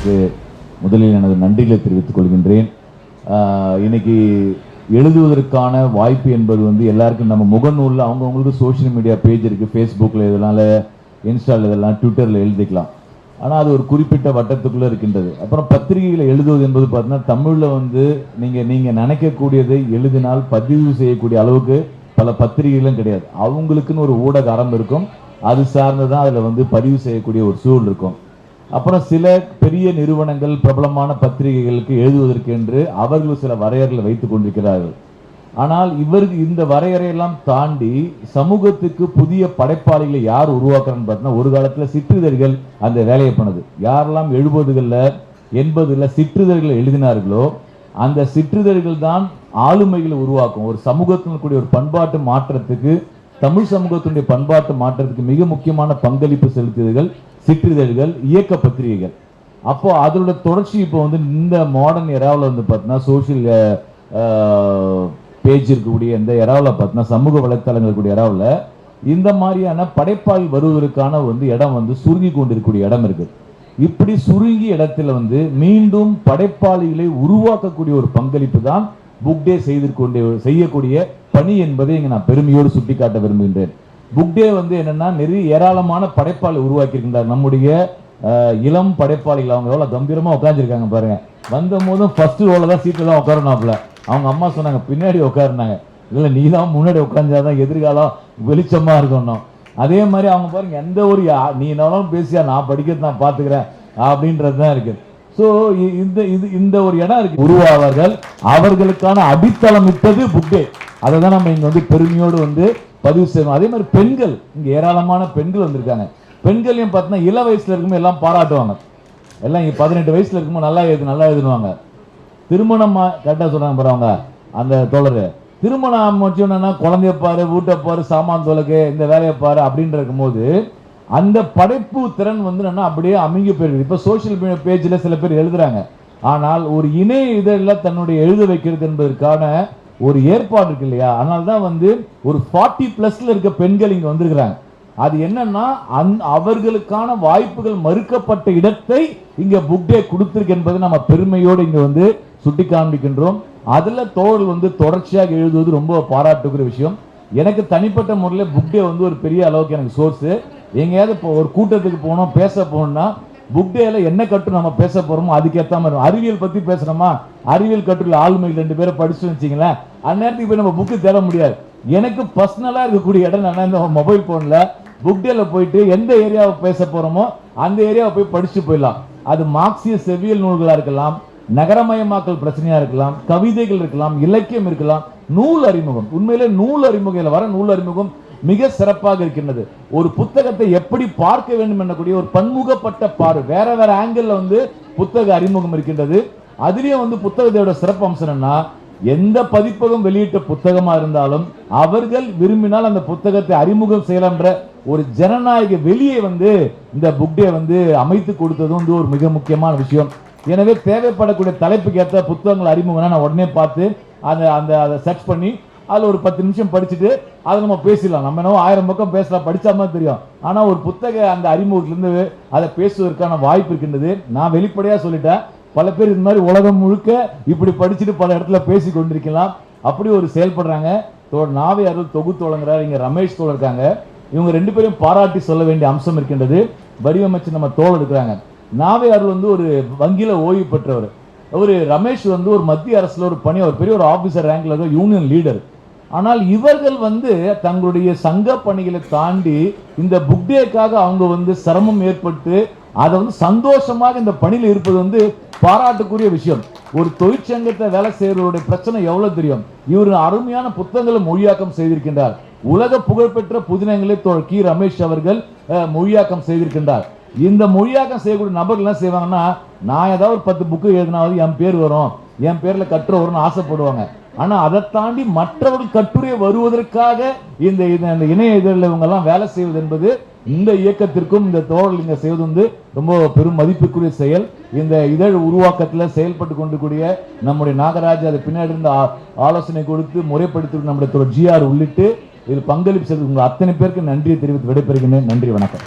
அவர்களுக்கு முதலில் எனது நன்றிகளை தெரிவித்துக் கொள்கின்றேன். இன்னைக்கு எழுதுவதற்கான வாய்ப்பு என்பது வந்து எல்லாருக்கும் நம்ம முகநூலில் அவங்கவுங்களுக்கு சோஷியல் மீடியா பேஜ் இருக்குது ஃபேஸ்புக்கில் இதனால் இன்ஸ்டாவில் இதெல்லாம் ட்விட்டரில் எழுதிக்கலாம். ஆனால் அது ஒரு குறிப்பிட்ட வட்டத்துக்குள்ளே இருக்கின்றது. அப்புறம் பத்திரிகையில் எழுதுவது என்பது பார்த்தீங்கன்னா தமிழில் வந்து நீங்கள் நீங்கள் நினைக்கக்கூடியதை எழுதினால் பதிவு செய்யக்கூடிய அளவுக்கு பல பத்திரிகைகளும் கிடையாது. அவங்களுக்குன்னு ஒரு ஊடக அறம் இருக்கும். அது சார்ந்து தான் அதில் வந்து பதிவு செய்யக்கூடிய ஒரு சூழல் இருக்கும். அப்புறம் சில பெரிய நிறுவனங்கள் பிரபலமான பத்திரிகைகளுக்கு எழுதுவதற்கு என்று அவர்கள் சில வரையறைகளை வைத்துக் கொண்டிருக்கிறார்கள். ஆனால் இவருக்கு இந்த வரையறையெல்லாம் தாண்டி சமூகத்துக்கு புதிய படைப்பாளிகளை யார் உருவாக்குறான்னு பார்த்தீங்கன்னா ஒரு காலத்தில் சிற்றிதழ்கள் அந்த வேலையை பண்ணது. யாரெல்லாம் எழுபதுகளில் எண்பதுல சிற்றிதழ்களை எழுதினார்களோ அந்த சிற்றிதழ்கள் தான் ஆளுமைகளை உருவாக்கும். ஒரு சமூகத்தில் கூடிய ஒரு பண்பாட்டு மாற்றத்துக்கு தமிழ் சமூகத்தினுடைய பண்பாட்டு மாற்றத்துக்கு மிக முக்கியமான பங்களிப்பு செலுத்தியதுகள் சிற்றிதழ்கள் இயக்க பத்திரிகைகள். அப்போ அதோட தொடர்ச்சி இப்போ வந்து இந்த மாடர்ன் எராவில் வந்து பார்த்தீங்கன்னா சோஷியல் பேஜ் இருக்கக்கூடிய இந்த எராவில் பார்த்தீங்கன்னா சமூக வலைத்தளங்கள் கூடிய எராவில் இந்த மாதிரியான படைப்பாளி வருவதற்கான வந்து இடம் வந்து சுருங்கி கொண்டிருக்கக்கூடிய இடம் இருக்குது இப்படி சுருங்கி இடத்துல வந்து மீண்டும் படைப்பாளிகளை உருவாக்கக்கூடிய ஒரு பங்களிப்பு தான் புக் டே செய்து கொண்டே செய்யக்கூடிய பணி என்பதை இங்கே நான் பெருமையோடு சுட்டிக்காட்ட விரும்புகின்றேன். புக்டே வந்து என்னன்னா நிறைய ஏராளமான படைப்பாளி உருவாக்கியிருக்கின்றார். நம்முடைய இளம் படைப்பாளிகள் அவங்க எவ்வளோ கம்பீரமாக உட்காந்துருக்காங்க பாருங்க. வந்த போதும் ஃபர்ஸ்ட் ரோல தான் சீட்டில் தான் உட்காரனாப்ல அவங்க அம்மா சொன்னாங்க பின்னாடி உட்காருனாங்க இல்லை நீ தான் முன்னாடி உட்காந்தாதான் எதிர்காலம் வெளிச்சமாக இருக்கணும் அதே மாதிரி அவங்க பாருங்க எந்த ஒரு யா- நீ என்னாலும் பேசியா நான் படிக்கிறது நான் பார்த்துக்கிறேன் அப்படின்றது தான் இருக்குது ஸோ இந்த இது இந்த ஒரு இடம் இருக்கு. உருவாவார்கள் அவர்களுக்கான அடித்தளம் இட்டது புக்கே அதை தான் நம்ம இங்கே வந்து பெருமையோடு வந்து பதிவு செய்யணும் அதே மாதிரி பெண்கள் இங்கே ஏராளமான பெண்கள் வந்திருக்காங்க. பெண்களையும் பார்த்தீங்கன்னா இள வயசில் இருக்கும்போது எல்லாம் பாராட்டுவாங்க. எல்லாம் இங்கே பதினெட்டு வயசில் இருக்கும்போது நல்லா எழுது நல்லா எழுதுனுவாங்க திருமணம் கரெக்டாக சொல்கிறாங்க பாரு அந்த தோழர். திருமணம் முடிச்சோன்னா குழந்தைய பாரு வீட்டை பாரு சாமான் தொலைக்கு இந்த வேலையை பாரு அப்படின்னு இருக்கும்போது அந்த படைப்பு திறன் வந்து என்னென்னா அப்படியே அமைங்கி போயிருக்கு இப்போ சோஷியல் மீடியா பேஜில் சில பேர் எழுதுறாங்க. ஆனால் ஒரு இணைய இதழில் தன்னுடைய எழுத வைக்கிறது என்பதற்கான ஒரு ஏற்பாடு இருக்கு இல்லையா? அதனால தான் வந்து ஒரு ஃபார்ட்டி பிளஸ்ல இருக்க பெண்கள் இங்க வந்திருக்கிறாங்க. அது என்னன்னா அந் அவர்களுக்கான வாய்ப்புகள் மறுக்கப்பட்ட இடத்தை இங்க புக் டே கொடுத்திருக்கு என்பதை நம்ம பெருமையோடு இங்க வந்து சுட்டி காண்பிக்கின்றோம். அதுல தோழர்கள் வந்து தொடர்ச்சியாக எழுதுவது ரொம்ப பாராட்டுகிற விஷயம். எனக்கு தனிப்பட்ட முறையில் புக் டே வந்து ஒரு பெரிய அளவுக்கு எனக்கு சோர்ஸ் எங்கேயாவது இப்போ ஒரு கூட்டத்துக்கு போனோம் பேச போனோம்னா புக் டேல என்ன கட்டு நம்ம பேச போறோமோ அதுக்கேற்ற மாதிரி இருக்கும். அறிவியல் பத்தி பேசுறோமா? அறிவியல் கட்டுல ஆளுமை ரெண்டு பேரை படிச்சு வச்சிங்களேன் அந்நேரத்துக்கு போய் நம்ம புக்கு தேட முடியாது. எனக்கு பர்சனலா இருக்கக்கூடிய இடம் நான் இந்த மொபைல் போன்ல புக் டேல போயிட்டு எந்த ஏரியாவை பேச போறோமோ அந்த ஏரியாவை போய் படிச்சு போயிடலாம். அது மார்க்சிய செவியல் நூல்களா இருக்கலாம் நகரமயமாக்கல் பிரச்சனையா இருக்கலாம் கவிதைகள் இருக்கலாம் இலக்கியம் இருக்கலாம் நூல் அறிமுகம். உண்மையிலே நூல் அறிமுகையில் வர நூல் அறிமுகம் மிக சிறப்பாக இருக்கின்றது. ஒரு புத்தகத்தை எப்படி பார்க்க வேண்டும் என்னக்கூடிய ஒரு பன்முகப்பட்ட பார்வை. வேற வேற ஆங்கிள் வந்து புத்தக அறிமுகம் இருக்கின்றது. அதுலேயும் வந்து புத்தகத்தோட சிறப்பு அம்சம் என்னன்னா எந்த பதிப்பகம் வெளியிட்ட புத்தகமா இருந்தாலும் அவர்கள் விரும்பினால் அந்த புத்தகத்தை அறிமுகம் செய்யலாம்ன்ற ஒரு ஜனநாயக வெளியே வந்து இந்த புக் டே வந்து அமைத்து கொடுத்தது வந்து ஒரு மிக முக்கியமான விஷயம். எனவே தேவைப்படக்கூடிய தலைப்புக்கு ஏற்ற புத்தகங்கள் அறிமுகம்னா நான் உடனே பார்த்து அந்த அந்த அதை சர்ச் பண்ணி அதில் ஒரு பத்து நிமிஷம் படிச்சுட்டு அதை நம்ம பேசிடலாம். நம்ம என்னவோ ஆயிரம் பக்கம் பேசலாம் படித்தா மாதிரி தெரியும். ஆனால் ஒரு புத்தக அந்த அறிமுகத்திலேருந்து அதை பேசுவதற்கான வாய்ப்பு இருக்கின்றது. நான் வெளிப்படையாக சொல்லிட்டேன். பல பேர் இந்த மாதிரி உலகம் முழுக்க இப்படி படிச்சுட்டு பல இடத்துல பேசி கொண்டிருக்கலாம். அப்படி ஒரு செயல்படுறாங்க. தோழர் நாவை அருள் தொகுத்து வழங்குறாரு இங்கே ரமேஷ் தோழர் இருக்காங்க. இவங்க ரெண்டு பேரையும் பாராட்டி சொல்ல வேண்டிய அம்சம் இருக்கின்றது. வடிவமைச்சு நம்ம தோல் எடுக்கிறாங்க. நாவை அருள் வந்து ஒரு வங்கியில் ஓய்வு பெற்றவர். ஒரு ரமேஷ் வந்து ஒரு மத்திய அரசில் ஒரு பணி அவர் பெரிய ஒரு ஆஃபீஸர் ரேங்கில் இருக்க யூனியன் லீடர் ஆனால் இவர்கள் வந்து தங்களுடைய சங்க பணிகளை தாண்டி இந்த புக்டேக்காக அவங்க வந்து சிரமம் ஏற்பட்டு அதை வந்து சந்தோஷமாக இந்த பணியில் இருப்பது வந்து பாராட்டுக்குரிய விஷயம். ஒரு தொழிற்சங்கத்தை வேலை செய்கிறவருடைய பிரச்சனை எவ்வளவு தெரியும்? இவர் அருமையான புத்தகங்களை மொழியாக்கம் செய்திருக்கின்றார். உலக புகழ்பெற்ற புதினங்களை கி ரமேஷ் அவர்கள் மொழியாக்கம் செய்திருக்கின்றார். இந்த மொழியாக்கம் செய்யக்கூடிய நபர்கள் என்ன செய்வாங்கன்னா நான் ஏதாவது ஒரு பத்து புக்கு எழுதினாவது என் பேர் வரும். என் பேரில் கற்று வரும்னு ஆசைப்படுவாங்க. ஆனா அதை தாண்டி மற்றவர்கள் கட்டுரை வருவதற்காக இந்த இணைய இதழில் இவங்க எல்லாம் வேலை செய்வது என்பது இந்த இயக்கத்திற்கும் இந்த தோழல் இங்க செய்வது வந்து ரொம்ப பெரும் மதிப்புக்குரிய செயல். இந்த இதழ் உருவாக்கத்தில் செயல்பட்டு கொண்டிருக்கூடிய நம்முடைய நாகராஜ் அது பின்னாடி இருந்து ஆலோசனை கொடுத்து முறைப்படுத்தி நம்முடைய ஜிஆர் உள்ளிட்டு இதில் பங்களிப்பு செய்து உங்கள் அத்தனை பேருக்கு நன்றியை தெரிவித்து விடைபெறுகிறேன். நன்றி வணக்கம்.